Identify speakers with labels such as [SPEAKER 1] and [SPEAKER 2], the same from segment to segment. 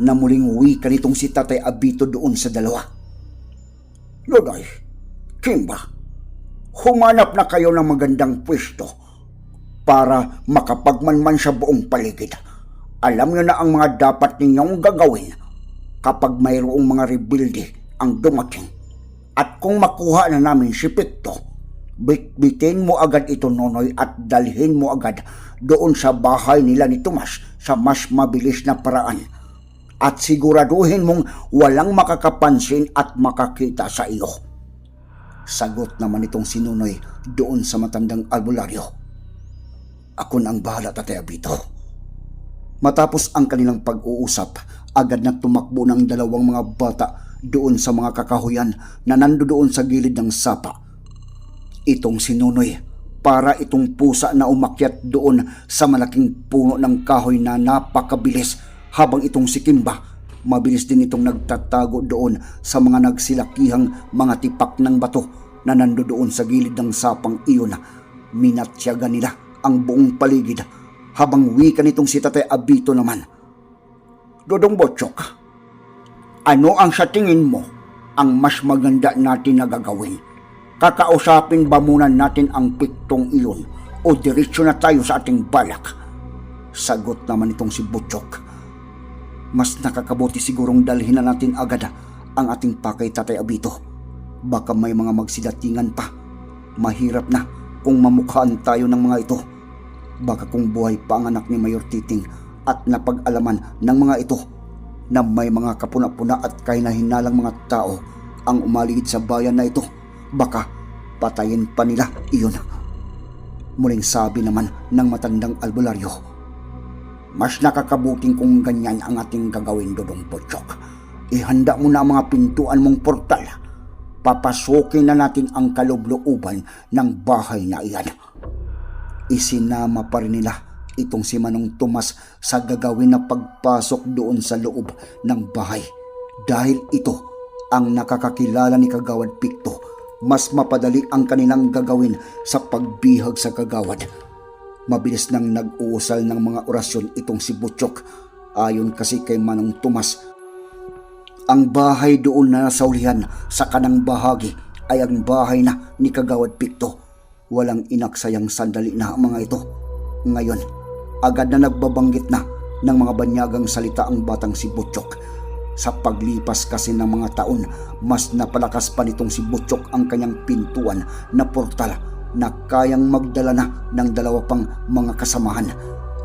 [SPEAKER 1] na muling uwi kanitong si Tatay Abito doon sa dalawa. Loday, Kimba, humanap na kayo ng magandang pwesto para makapagmanman sa buong paligid. Alam nyo na ang mga dapat ninyong gagawin kapag mayroong mga rebuilde ang dumating. At kung makuha na namin si Picto, bitbitin mo agad ito nonoy at dalhin mo agad doon sa bahay nila ni Tomas sa mas mabilis na paraan. At siguraduhin mong walang makakapansin at makakita sa iyo. Sagot naman itong sinunoy doon sa matandang albularyo. Ako na ang bahala, Tatay Abito. Matapos ang kanilang pag-uusap, agad na tumakbo ng dalawang mga bata doon sa mga kakahuyan na nandoon sa gilid ng sapa. Itong sinunoy para itong pusa na umakyat doon sa malaking puno ng kahoy na napakabilis habang itong si Kimba mabilis din itong nagtatago doon sa mga nagsilakihang mga tipak ng bato na nandoon sa gilid ng sapang iyon. Minatsyaga nila ang buong paligid habang wika nitong si Tatay Abito naman. Dodong Botchok, ano ang sa tingin mo ang mas maganda natin na gagawin? Kakausapin ba muna natin ang piktong iyon o diretsyo na tayo sa ating balak? Sagot naman itong si Butchok. Mas nakakabuti sigurong dalhin na natin agad ang ating pakay Tatay Abito. Baka may mga magsidatingan pa. Mahirap na kung mamukhaan tayo ng mga ito. Baka kung buhay pa ang anak ni Mayor Titing at napag-alaman ng mga ito na may mga kapuna-puna at kahina-hinalang mga tao ang umaligid sa bayan na ito, baka patayin pa nila iyon. Muling sabi naman ng matandang albularyo, mas nakakabuting kung ganyan ang ating gagawin, Dodong Pochok. Ihanda mo na ang mga pintuan mong portal. Papasukin na natin ang kalublooban ng bahay na iyan. Isinama pa rin nila itong si Manong Tomas sa gagawin na pagpasok doon sa loob ng bahay. Dahil ito ang nakakakilala ni Kagawad Pikto, mas mapadali ang kanilang gagawin sa pagbihag sa Kagawad Mabilis nang nag-uusal ng mga orasyon itong si Butchok. Ayon kasi kay Manong Tomas, ang bahay doon na nasaulihan sa kanang bahagi ay ang bahay na ni Kagawad Pikto. Walang inaksayang sandali na ang mga ito. Ngayon, agad na nagbabanggit na ng mga banyagang salita ang batang si Butchok. Sa paglipas kasi ng mga taon, mas napalakas pa nitong si Butchok ang kanyang pintuan na portal na kayang magdala na ng dalawa pang mga kasamahan.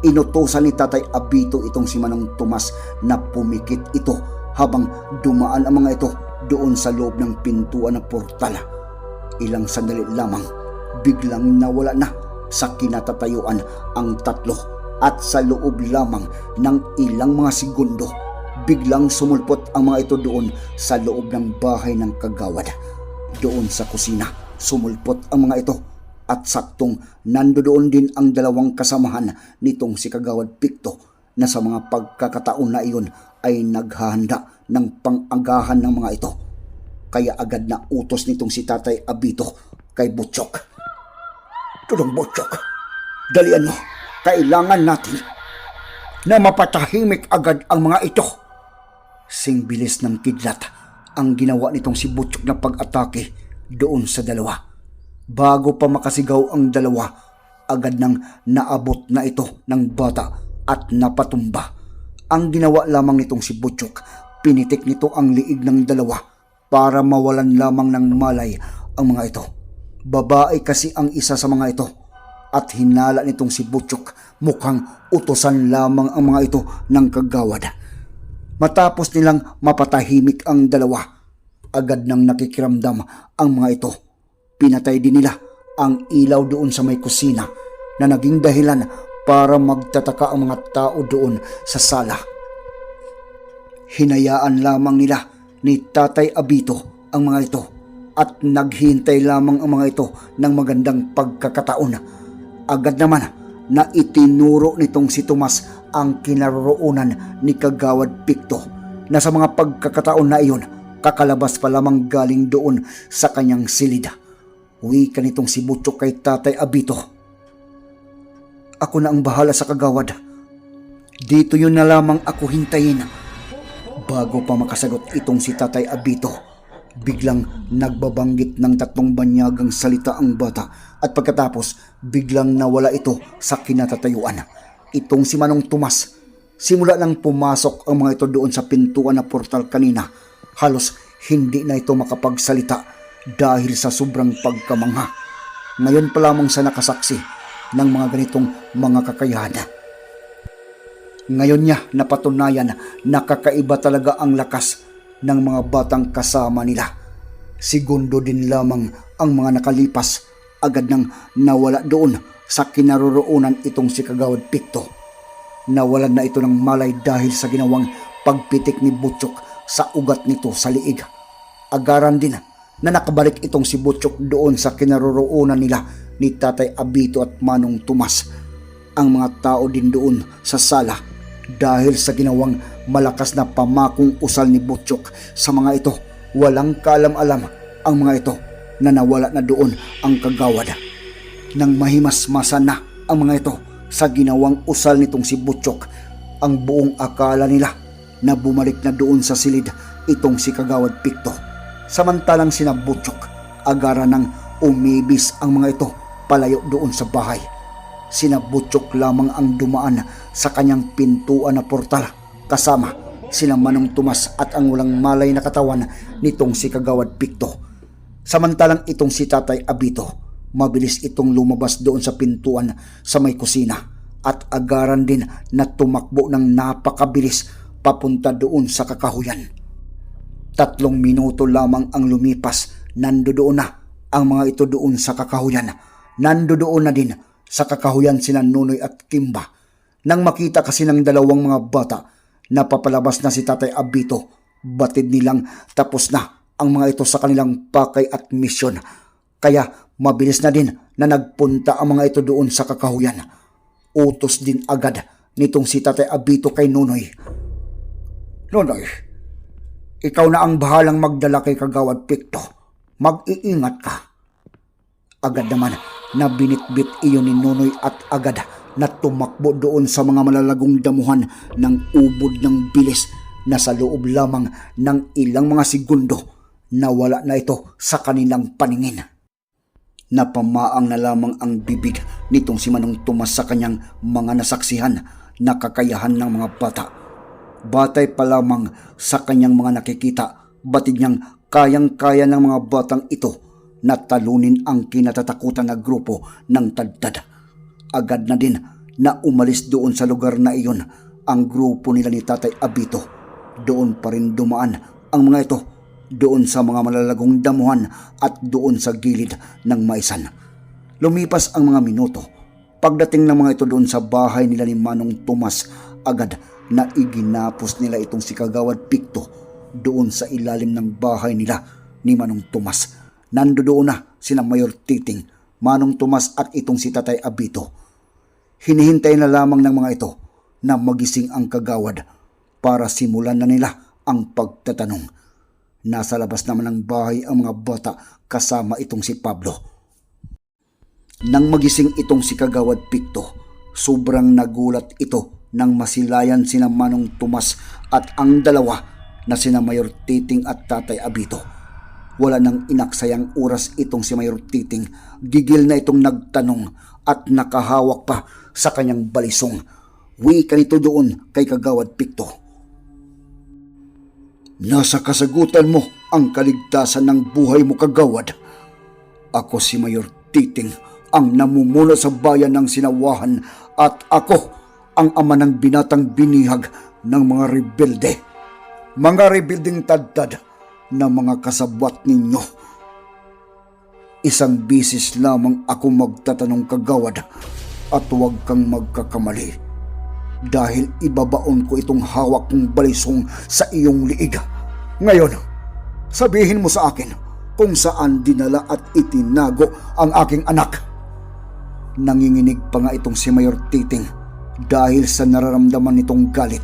[SPEAKER 1] Inutosan ni Tatay Abito itong si Manong Tomas na pumikit ito habang dumaan ang mga ito doon sa loob ng pintuan ng portal. Ilang sandali lamang, biglang nawala na sa kinatatayuan ang tatlo at sa loob lamang ng ilang mga segundo, biglang sumulpot ang mga ito doon sa loob ng bahay ng kagawad. Doon sa kusina, sumulpot ang mga ito at saktong nandoon din ang dalawang kasamahan nitong si Kagawad Pikto na sa mga pagkakataon na iyon ay naghahanda ng pangagahan ng mga ito. Kaya agad na utos nitong si Tatay Abito kay Butchok. Tudong Butchok, dalian mo, kailangan natin na mapatahimik agad ang mga ito. Sing bilis ng kidlat ang ginawa nitong si Butchok na pag-atake doon sa dalawa Bago pa makasigaw ang dalawa, agad nang naabot na ito ng bata at napatumba. Ang ginawa lamang nitong si Butchok, pinitik nito ang liig ng dalawa para mawalan lamang ng malay ang mga ito. Babae kasi ang isa sa mga ito at hinala nitong si Butchok mukhang utosan lamang ang mga ito ng kagawad. Matapos nilang mapatahimik ang dalawa, agad nang nakikiramdam ang mga ito. Pinatay din nila ang ilaw doon sa may kusina na naging dahilan para magtataka ang mga tao doon sa sala. Hinayaan lamang nila ni Tatay Abito ang mga ito at naghintay lamang ang mga ito ng magandang pagkakataon. Agad naman na itinuro nitong si Tomas ang kinaroroonan ni Kagawad Pikto na sa mga pagkakataon na iyon kakalabas pa lamang galing doon sa kanyang silid. Uwi ka nitong si Butchok kay Tatay Abito. Ako na ang bahala sa kagawad. Dito yun na lamang ako hintayin. Bago pa makasagot itong si Tatay Abito, biglang nagbabanggit ng tatlong banyagang salita ang bata at pagkatapos biglang nawala ito sa kinatatayuan. Itong si Manong Tomas, simula nang pumasok ang mga ito doon sa pintuan na portal kanina, halos hindi na ito makapagsalita dahil sa sobrang pagkamangha. Ngayon pa lamang sa nakasaksi ng mga ganitong mga kakayahan. Ngayon niya napatunayan na kakaiba talaga ang lakas ng mga batang kasama nila. Segundo din lamang ang mga nakalipas agad nang nawala doon sa kinaroroonan itong si Kagawad Pikto. Nawalan na ito ng malay dahil sa ginawang pagpitik ni Butchok sa ugat nito sa liig. Agaran din na nakabalik itong si Butchok doon sa kinaroroonan nila ni Tatay Abito at Manong Tomas. Ang mga tao din doon sa sala dahil sa ginawang malakas na pamakong usal ni Butchok sa mga ito. Walang kaalam-alam ang mga ito na nawala na doon ang kagawad. Nang mahimasmasan na ang mga ito sa ginawang usal nitong si Butchok, ang buong akala nila na bumalik na doon sa silid itong si Kagawad Pikto. Samantalang sina Butchok, agara nang umibis ang mga ito palayo doon sa bahay. Sina Butchok lamang ang dumaan sa kanyang pintuan na portal kasama sina Manong Tomas at ang walang malay na katawan nitong si Kagawad Pikto. Samantalang itong si Tatay Abito, mabilis itong lumabas doon sa pintuan sa may kusina at agaran din na tumakbo ng napakabilis papunta doon sa kakahuyan. Tatlong minuto lamang ang lumipas, nandoon na ang mga ito doon sa kakahuyan. Nandoon na din sa kakahuyan sina Nunoy at Kimba. Nang makita kasi ng dalawang mga bata na papalabas na si Tatay Abito, batid nilang tapos na ang mga ito sa kanilang pakay at misyon. Kaya mabilis na din na nagpunta ang mga ito doon sa kakahuyan. Utos din agad nitong si Tatay Abito kay Nunoy. Nunoy, ikaw na ang bahalang magdala kay Kagawad Pikto. Mag-iingat ka. Agad naman na binitbit iyon ni Nunoy at agad na tumakbo doon sa mga malalagong damuhan ng ubod ng bilis na sa loob lamang ng ilang mga segundo nawala na ito sa kanilang paningin. Napamaang na lamang ang bibig nitong si Manong Tomas sa kanyang mga nasaksihan na kakayahan ng mga bata. Batay pa lamang sa kanyang mga nakikita, batid niyang kayang-kaya ng mga batang ito na talunin ang kinatatakutan na grupo ng tadtad. Agad na din na umalis doon sa lugar na iyon ang grupo nila ni Tatay Abito. Doon pa rin dumaan ang mga ito doon sa mga malalagong damuhan at doon sa gilid ng maisan. Lumipas ang mga minuto. Pagdating ng mga ito doon sa bahay nila ni Manong Tomas, agad na iginapos nila itong si Kagawad Pikto doon sa ilalim ng bahay nila ni Manong Tomas. Nandoon na sina Mayor Titing, Manong Tomas at itong si Tatay Abito. Hinihintay na lamang ng mga ito na magising ang kagawad para simulan na nila ang pagtatanong. Nasa labas naman ng bahay ang mga bata kasama itong si Pablo. Nang magising itong si Kagawad Pikto, sobrang nagulat ito nang masilayan sina Manong Tomas at ang dalawa na sina Mayor Titing at Tatay Abito. Wala nang inaksayang oras itong si Mayor Titing. Gigil na itong nagtanong at nakahawak pa sa kanyang balisong. Wi ka nito doon kay Kagawad Pikto. Nasa kasagutan mo ang kaligtasan ng buhay mo kagawad. Ako si Mayor Titing, ang namumuno sa bayan ng Sinawahan at ako ang ama ng binatang binihag ng mga rebelde. Mga rebelding tadtad na mga kasabwat ninyo. Isang bisis lamang ako magtatanong kagawad at huwag kang magkakamali. Dahil ibabaon ko itong hawak kong balisong sa iyong liig. Ngayon, sabihin mo sa akin kung saan dinala at itinago ang aking anak. Nanginginig pa nga itong si Mayor Titing dahil sa nararamdaman nitong galit.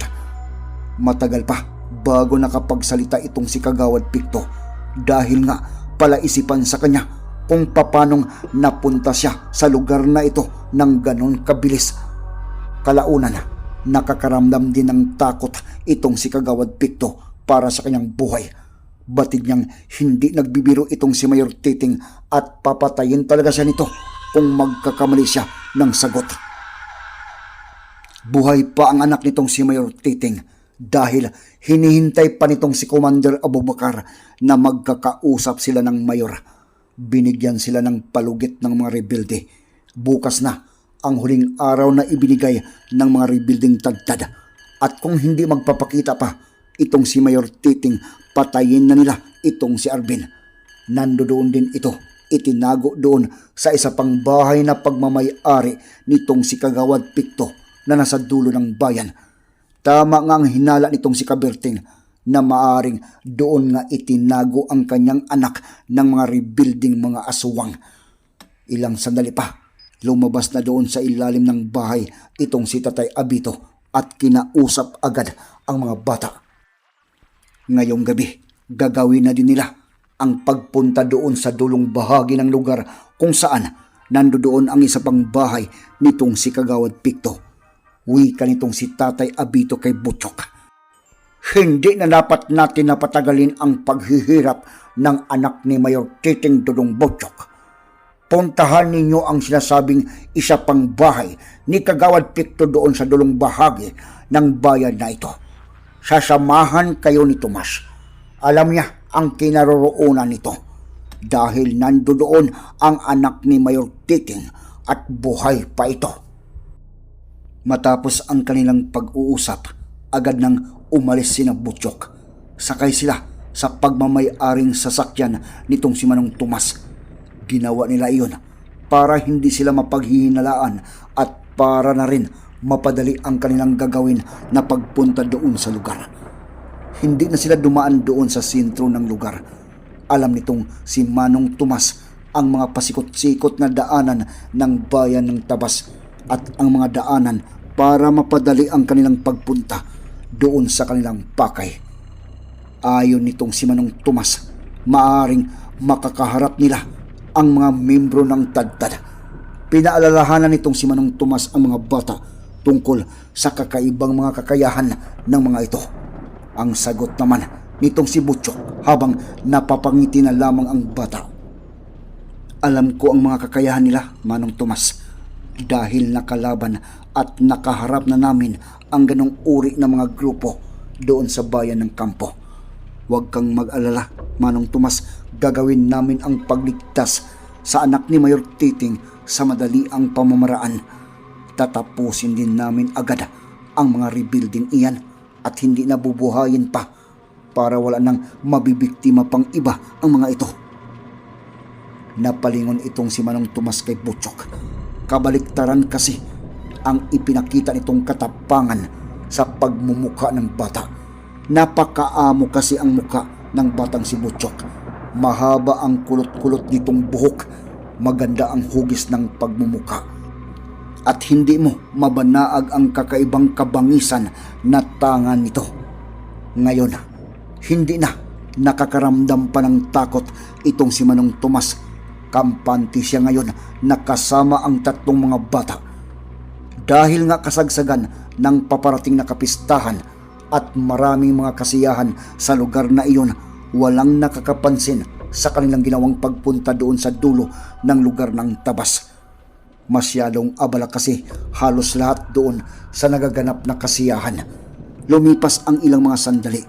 [SPEAKER 1] Matagal pa bago nakapagsalita itong si Kagawad Pikto dahil nga palaisipan sa kanya kung papanong napunta siya sa lugar na ito ng ganon kabilis. Kalaunan, nakakaramdam din ng takot itong si Kagawad Pikto para sa kanyang buhay. Batid niyang hindi nagbibiro itong si Mayor Titing at papatayin talaga siya nito kung magkakamali siya ng sagot. Buhay pa ang anak nitong si Mayor Titing dahil hinihintay pa nitong si Commander Abubakar na magkakausap sila ng Mayor. Binigyan sila ng palugit ng mga rebelde. Bukas na ang huling araw na ibinigay ng mga rebuilding tagtad. At kung hindi magpapakita pa itong si Mayor Titing, patayin na nila itong si Arvin. Nando doon din ito itinago doon sa isa pang bahay na pagmamayari nitong si Kagawad Pikto na nasa dulo ng bayan. Tama nga ang hinala nitong si Kaberting na maaring doon nga itinago ang kanyang anak ng mga rebuilding mga aswang. Ilang sandali pa, lumabas na doon sa ilalim ng bahay itong si Tatay Abito at kinausap agad ang mga bata. Ngayong gabi, gagawin na din nila ang pagpunta doon sa dulong bahagi ng lugar kung saan nandoon ang isa pang bahay nitong si Kagawad Pikto. Wika nitong si Tatay Abito kay Butchok. Hindi na dapat natin napatagalin ang paghihirap ng anak ni Mayor Titing Dudong Butchok. Puntahan ninyo ang sinasabing isa pang bahay ni Kagawad Pikto doon sa dulong bahagi ng bayan na ito. Sasamahan kayo ni Tomas. Alam niya ang kinaroroonan nito dahil nandoon ang anak ni Mayor Titing at buhay pa ito. Matapos ang kanilang pag-uusap, agad nang umalis sina Butchok. Sakay sila sa pagmamay-aring sasakyan nitong si Manong Tomas. Ginawa nila iyon para hindi sila mapaghihinalaan at para na rin mapadali ang kanilang gagawin na pagpunta doon sa lugar. Hindi na sila dumaan doon sa sentro ng lugar. Alam nitong si Manong Tomas ang mga pasikot-sikot na daanan ng bayan ng Tabas at ang mga daanan para mapadali ang kanilang pagpunta doon sa kanilang pakay. Ayon nitong si Manong Tomas, maaring makakaharap nila ang mga membro ng Tadtad. Pinaalalahanan nitong si Manong Tomas ang mga bata tungkol sa kakaibang mga kakayahan ng mga ito. Ang sagot naman nitong si Butchok habang napapangiti na lamang ang bata. Alam ko ang mga kakayahan nila, Manong Tomas, dahil nakalaban at nakaharap na namin ang ganong uri ng mga grupo doon sa bayan ng kampo. Huwag kang mag-alala, Manong Tomas, gagawin namin ang pagligtas sa anak ni Mayor Titing sa madali ang pamamaraan. Tatapusin din namin agad ang mga rebuilding iyan at hindi nabubuhayin pa para wala nang mabibiktima pang iba ang mga ito. Napalingon itong si Manong Tomas kay Butchok. Kabaliktaran kasi ang ipinakita nitong katapangan sa pagmumuka ng bata. Napakaamo kasi ang muka ng batang si Butchok. Mahaba ang kulot-kulot nitong buhok. Maganda ang hugis ng pagmumuka. At hindi mo mabanaag ang kakaibang kabangisan na tangan nito. Ngayon, hindi na nakakaramdam pa ng takot itong si Manong Tomas. Kampante siya ngayon nakasama ang tatlong mga bata. Dahil nga kasagsagan ng paparating na kapistahan at maraming mga kasiyahan sa lugar na iyon, walang nakakapansin sa kanilang ginawang pagpunta doon sa dulo ng lugar ng tabas. Masyadong abala kasi halos lahat doon sa nagaganap na kasiyahan. Lumipas ang ilang mga sandali.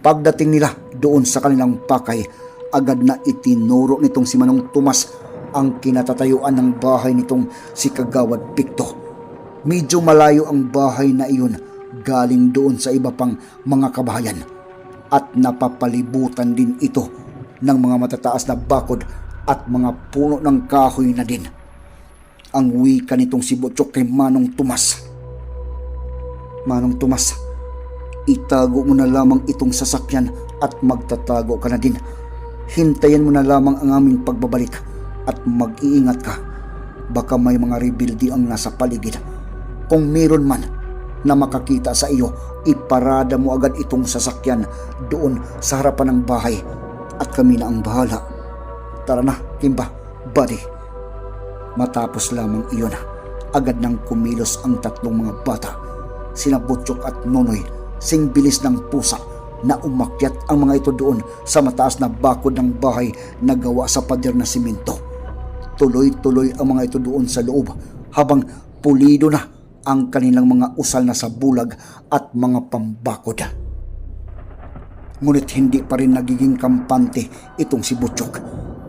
[SPEAKER 1] Pagdating nila doon sa kanilang pakay, agad na itinuro nitong si Manong Tomas ang kinatatayuan ng bahay nitong si Kagawad Pikto. Medyo malayo ang bahay na iyon galing doon sa iba pang mga kabahayan at napapalibutan din ito ng mga matataas na bakod at mga puno ng kahoy na din. Ang wika nitong si Butchok kay Manong Tomas. Manong Tomas, itago mo na lamang itong sasakyan at magtatago ka na din. Hintayin mo na lamang ang aming pagbabalik at mag-iingat ka. Baka may mga rebuildi ang nasa paligid. Kung meron man na makakita sa iyo, iparada mo agad itong sasakyan doon sa harapan ng bahay at kami na ang bahala. Tara na, Kimba, buddy. Matapos lamang iyon, agad nang kumilos ang tatlong mga bata. Sina Butchok at Nonoy, sing bilis ng pusa na umakyat ang mga ito doon sa mataas na bakod ng bahay na gawa sa pader na simento. Tuloy-tuloy ang mga ito doon sa loob habang pulido na ang kanilang mga usal na sa bulag at mga pambakod. Ngunit hindi pa rin nagiging kampante itong si Butchok.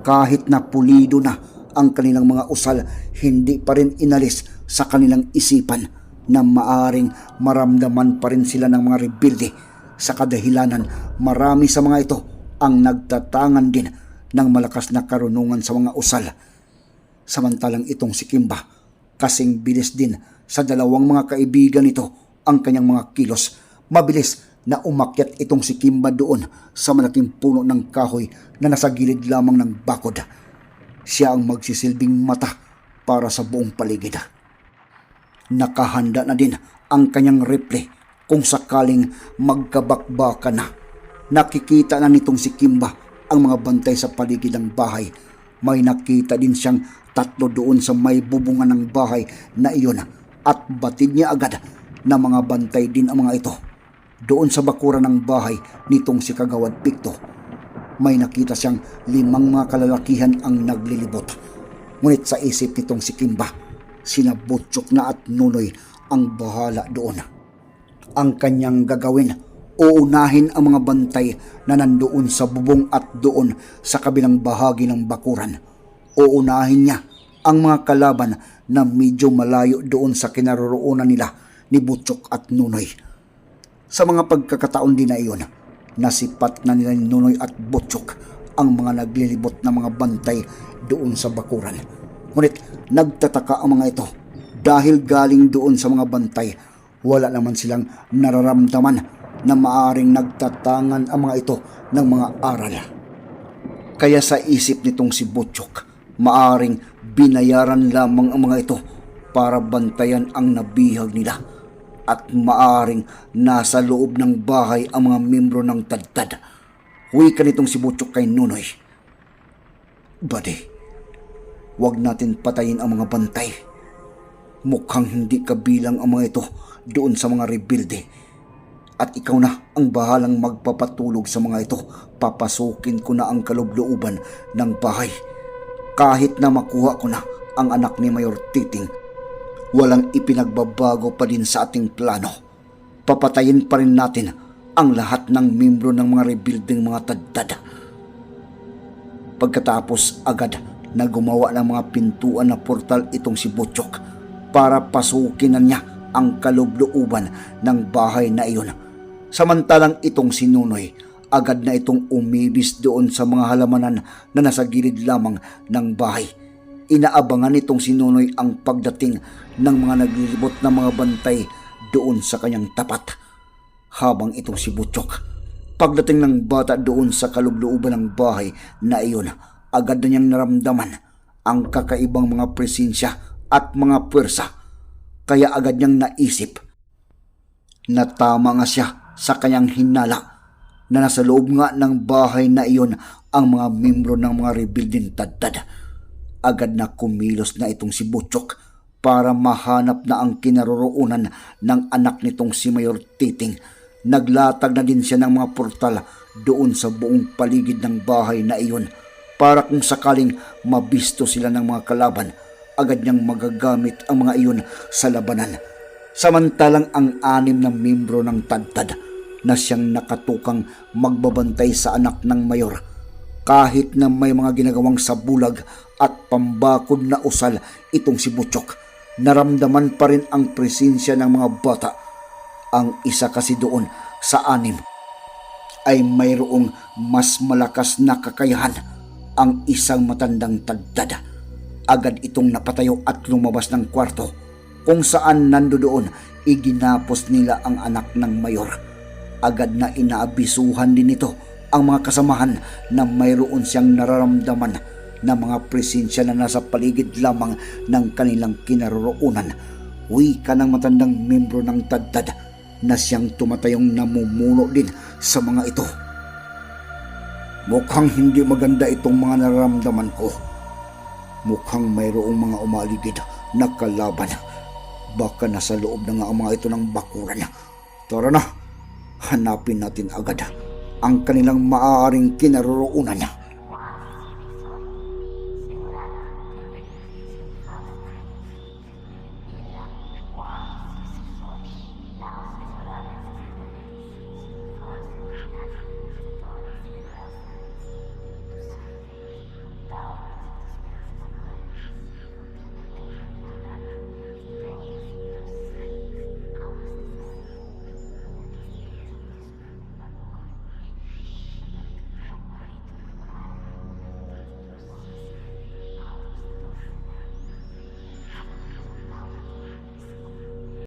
[SPEAKER 1] Kahit na pulido na ang kanilang mga usal, hindi pa rin inalis sa kanilang isipan na maaring maramdaman pa rin sila ng mga rebuilde. Sa kadahilanan, marami sa mga ito ang nagtatangan din ng malakas na karunungan sa mga usal. Samantalang itong si Kimba, kasing bilis din sa dalawang mga kaibigan nito ang kanyang mga kilos. Mabilis na umakyat itong si Kimba doon sa malaking puno ng kahoy na nasa gilid lamang ng bakod. Siya ang magsisilbing mata para sa buong paligid. Nakahanda na din ang kanyang rifle kung sakaling magkabakbaka na. Nakikita na nitong si Kimba ang mga bantay sa paligid ng bahay. May nakita din siyang tatlo doon sa may bubungan ng bahay na iyon at batid niya agad na mga bantay din ang mga ito. Doon sa bakura ng bahay nitong si Kagawad Pikto, may nakita siyang limang mga kalalakihan ang naglilibot. Ngunit sa isip nitong si Kimba, sina Butchok na at Nunoy ang bahala doon. Ang kanyang gagawin, uunahin ang mga bantay na nandoon sa bubong at doon sa kabilang bahagi ng bakuran. Uunahin niya ang mga kalaban na medyo malayo doon sa kinaroroonan nila ni Butchok at Nunoy. Sa mga pagkakataon din na iyon, nasipat na nila ni Nunoy at Butchok ang mga naglilibot na mga bantay doon sa bakuran. Ngunit nagtataka ang mga ito dahil galing doon sa mga bantay, wala naman silang nararamdaman na maaring nagtatangan ang mga ito ng mga aral. Kaya sa isip nitong si Butchok, maaring binayaran lamang ang mga ito para bantayan ang nabihag nila at maaring nasa loob ng bahay ang mga membro ng tadtad. Huwi ka nitong si Butchok kay Nunoy. Buddy, wag natin patayin ang mga bantay. Mukhang hindi kabilang ang mga ito doon sa mga rebuilde. At ikaw na ang bahalang magpapatulog sa mga ito. Papasukin ko na ang kaloob-looban ng bahay. Kahit na makuha ko na ang anak ni Mayor Titing, walang ipinagbabago pa din sa ating plano. Papatayin pa rin natin ang lahat ng membro ng mga rebuilding mga tadtad. Pagkatapos agad na gumawa ng mga pintuan na portal itong si Butchok para pasukin na niya ang kaloob-looban ng bahay na iyon. Samantalang itong si Nunoy, agad na itong umibis doon sa mga halamanan na nasa gilid lamang ng bahay. Inaabangan nitong si Nunoy ang pagdating ng mga naglilibot na mga bantay doon sa kanyang tapat. Habang itong si Butchok, pagdating ng bata doon sa kaloob-looban ng bahay na iyon, agad na niyang naramdaman ang kakaibang mga presensya at mga puwersa. Kaya agad niyang naisip na tama nga siya sa kanyang hinala na nasa loob nga ng bahay na iyon ang mga membro ng mga rebuilding tadtad. Agad na kumilos na itong si Butchok para mahanap na ang kinaroroonan ng anak nitong si Mayor Titing. Naglatag na din siya ng mga portal doon sa buong paligid ng bahay na iyon para kung sakaling mabisto sila ng mga kalaban, agad niyang magagamit ang mga iyon sa labanan. Samantalang ang anim na membro ng tadtad na siyang nakatukang magbabantay sa anak ng mayor. Kahit na may mga ginagawang sabulag at pambakod na usal itong si Butchok, naramdaman pa rin ang presensya ng mga bata. Ang isa kasi doon sa anim ay mayroong mas malakas na kakayahan ang isang matandang tagdada. Agad itong napatayo at lumabas ng kwarto kung saan nando doon iginapos nila ang anak ng mayor. Agad na inaabisuhan din ito ang mga kasamahan na mayroon siyang nararamdaman na mga presensya na nasa paligid lamang ng kanilang kinaroroonan. Wika ng matandang membro ng tagdad na siyang tumatayong namumuno din sa mga ito. Mukhang hindi maganda itong mga nararamdaman ko. Mukhang mayroong mga umaligid na kalaban. Baka nasa loob na nga ang mga ito ng bakuran. Tara na, hanapin natin agad ang kanilang maaaring kinaroroonan.